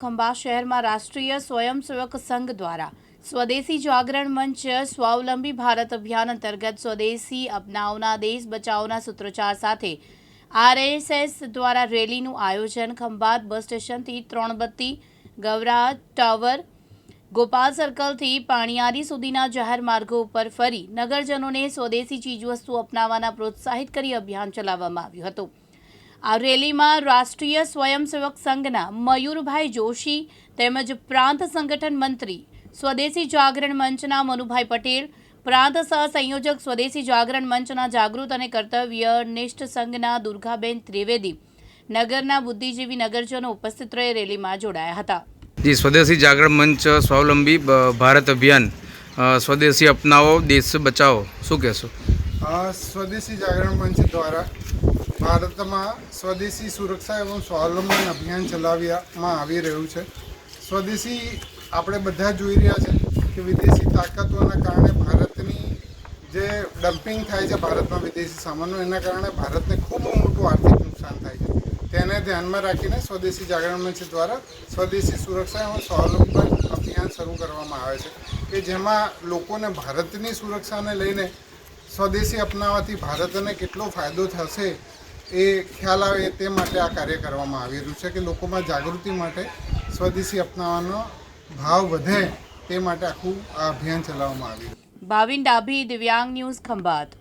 ખંભા શહેરમાં રાષ્ટ્રીય સ્વયંસેવક સંઘ દ્વારા સ્વદેશી જાગરણ મંચ સ્વાવલંબી ભારત અભિયાન અંતર્ગત સ્વદેશી અપનાવના, દેશ બચાવના સૂત્રોચ્ચાર સાથે આરએસએસ દ્વારા રેલીનું આયોજન ખંભાત બસ સ્ટેશનથી ત્રણબત્તી ગવરા ટાવર, ગોપાલ સર્કલથી પાણીયારી સુધીના જાહેર માર્ગો ઉપર ફરી નગરજનોને સ્વદેશી ચીજવસ્તુ અપનાવવાના પ્રોત્સાહિત કરી અભિયાન ચલાવવામાં આવ્યું હતું. આ રેલીમાં રાષ્ટ્રીય સ્વયંસેવક સંઘના મયુરભાઈ જોશી તેમજ પ્રાંત સંગઠન મંત્રી સ્વદેશી જાગરણ મંચના મનુભાઈ પટેલ પ્રાંત સહ સંયોજક સ્વદેશી જાગરણ મંચના જાગૃત અને કર્તવ્યનિષ્ઠ સંઘના દુર્ગાબેન ત્રિવેદી નગરના બુદ્ધિજીવી નગરજનો ઉપસ્થિત રહી રેલીમાં જોડાયા હતા. જી સ્વદેશી જાગરણ મંચ સ્વાવલંબી ભારત અભિયાન સ્વદેશી અપનાવો દેશ બચાવો શું કહેશો? સ્વદેશી જાગરણ મંચ દ્વારા ભારતમાં સ્વદેશી સુરક્ષા એવં સ્વાવલંબન અભિયાન ચલાવવામાં આવી રહ્યું છે. સ્વદેશી આપણે બધા જોઈ રહ્યા છે કે વિદેશી તાકાતોના કારણે ભારતની જે ડમ્પિંગ થાય છે, ભારતમાં વિદેશી સામાનનું એના કારણે ભારતને ખૂબ મોટું આર્થિક નુકસાન થાય છે. તેને ધ્યાનમાં રાખીને સ્વદેશી જાગરણ મંચ દ્વારા સ્વદેશી સુરક્ષા એવં સ્વાવલંબન અભિયાન શરૂ કરવામાં આવે છે કે જેમાં લોકોને ભારતની સુરક્ષાને લઈને સ્વદેશી અપનાવવાથી ભારતને કેટલો ફાયદો થશે એ ખ્યાલ આવે તે માટે આ કાર્ય કરવામાં આવી રહ્યું છે કે લોકોમાં જાગૃતિ માટે સ્વદેશી અપનાવવાનો ભાવ વધે તે માટે આખું આ અભિયાન ચલાવવામાં આવ્યું ભાવિન ડાભી દિવ્યાંગ ન્યૂઝ ખંભાત.